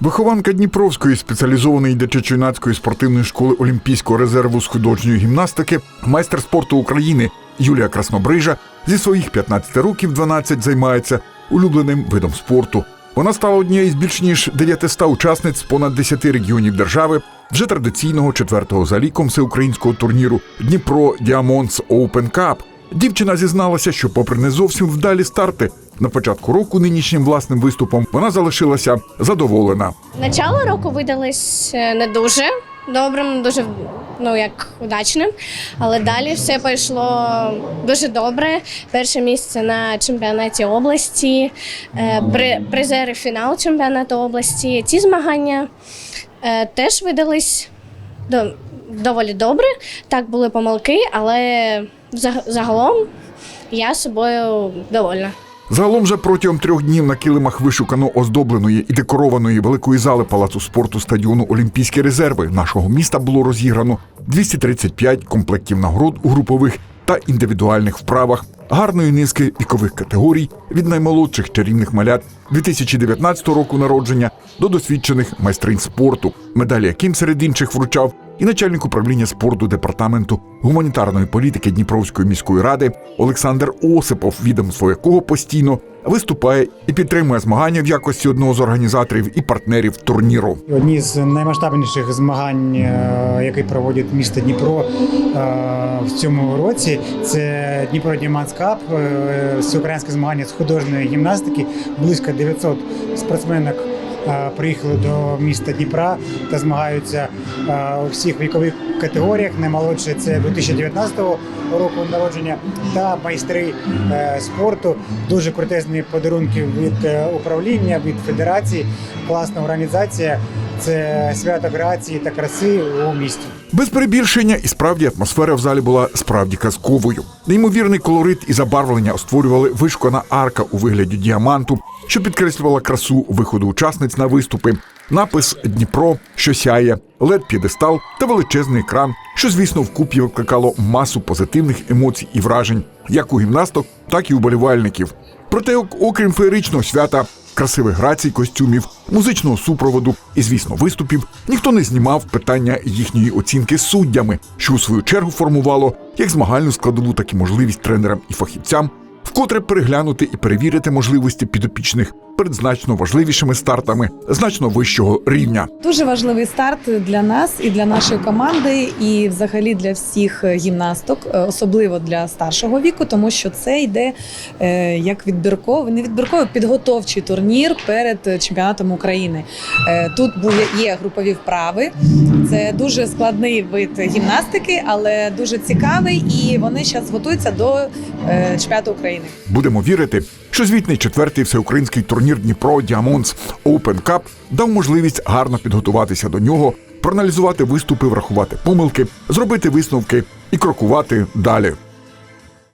Вихованка Дніпровської спеціалізованої дитячо-юнацької спортивної школи Олімпійського резерву з художньої гімнастики, майстер спорту України Юлія Краснобрижа зі своїх 15 років 12 займається улюбленим видом спорту. Вона стала однією з більш ніж 900 учасниць понад 10 регіонів держави вже традиційного четвертого за ліком всеукраїнського турніру Дніпро Діамонс Open Cup. Дівчина зізналася, що, попри не зовсім вдалі старти, на початку року нинішнім власним виступом вона залишилася задоволена. Начало року видалось е, не дуже добрим, дуже ну як удачним, але далі все пішло дуже добре. Перше місце на чемпіонаті області, е, при, призери фінал чемпіонату області. Ці змагання е, теж видались до, доволі добре. Так були помилки, але за- загалом я собою довольна. Загалом же протягом трьох днів на килимах вишукано оздобленої і декорованої великої зали палацу спорту стадіону Олімпійські резерви нашого міста було розіграно 235 комплектів нагород у групових та індивідуальних вправах гарної низки вікових категорій від наймолодших чарівних малят 2019 року народження до досвідчених майстринь спорту, медалі яким серед інших вручав і начальник управління спорту департаменту гуманітарної політики Дніпровської міської ради Олександр Осипов, відомство якого постійно виступає і підтримує змагання в якості одного з організаторів і партнерів турніру. Одні з наймасштабніших змагань, е, які проводить місто Дніпро е, в цьому році, це Дніпро Кап, е, всеукраїнське змагання з художньої гімнастики. Близько 900 спортсменок приїхали до міста Дніпра та змагаються у всіх вікових категоріях. Наймолодше це 2019 року народження та майстри е, спорту. Дуже крутезні подарунки від е, управління, від федерації. Класна організація. Це свято грації та краси у місті. Без перебільшення і справді атмосфера в залі була справді казковою. Неймовірний колорит і забарвлення створювали вишкана арка у вигляді діаманту, що підкреслювала красу виходу учасниць на виступи. Напис Дніпро, що сяє, лед п'єдестал та величезний екран, що, звісно, вкупі викликало масу позитивних емоцій і вражень, як у гімнасток, так і у болівальників. Проте, ок- окрім феєричного свята, красивих грацій, костюмів, музичного супроводу і, звісно, виступів, ніхто не знімав питання їхньої оцінки суддями, що у свою чергу формувало як змагальну складову, так і можливість тренерам і фахівцям вкотре переглянути і перевірити можливості підопічних перед значно важливішими стартами значно вищого рівня. Дуже важливий старт для нас і для нашої команди, і взагалі для всіх гімнасток, е, особливо для старшого віку, тому що це йде е, як відбірковий, не відбірковий, підготовчий турнір перед чемпіонатом України. Е, Тут були є групові вправи. Це дуже складний вид гімнастики, але дуже цікавий. І вони зараз готуються до чемпіонату України. Будемо вірити, що звітний четвертий всеукраїнський турнір Дніпро Діамонс Open Cup дав можливість гарно підготуватися до нього, проаналізувати виступи, врахувати помилки, зробити висновки і крокувати далі.